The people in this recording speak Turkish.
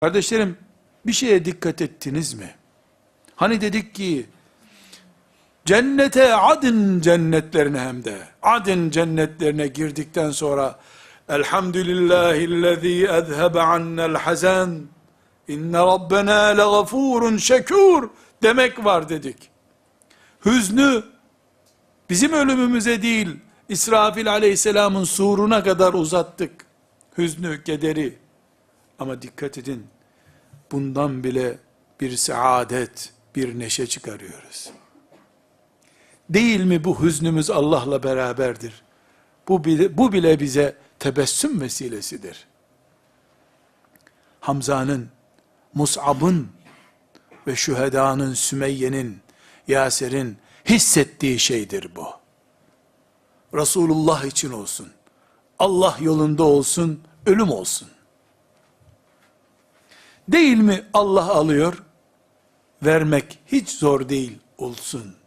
Kardeşlerim bir şeye dikkat ettiniz mi? Hani dedik ki cennete adın cennetlerine hem de adın cennetlerine girdikten sonra Elhamdülillahillezî ezhebe annel hazen inne rabbena legafurun şekur demek var dedik. Hüznü bizim ölümümüze değil İsrafil aleyhisselamın suruna kadar uzattık. Hüznü, kederi. Ama dikkat edin, bundan bile bir saadet, bir neşe çıkarıyoruz. Değil mi bu hüznümüz Allah'la beraberdir? Bu bile, bu bile bize tebessüm vesilesidir. Hamza'nın, Mus'ab'ın ve şühedanın, Sümeyye'nin, Yaser'in hissettiği şeydir bu. Resulullah için olsun. Allah yolunda olsun, ölüm olsun. Değil mi Allah alıyor? Vermek hiç zor değil olsun.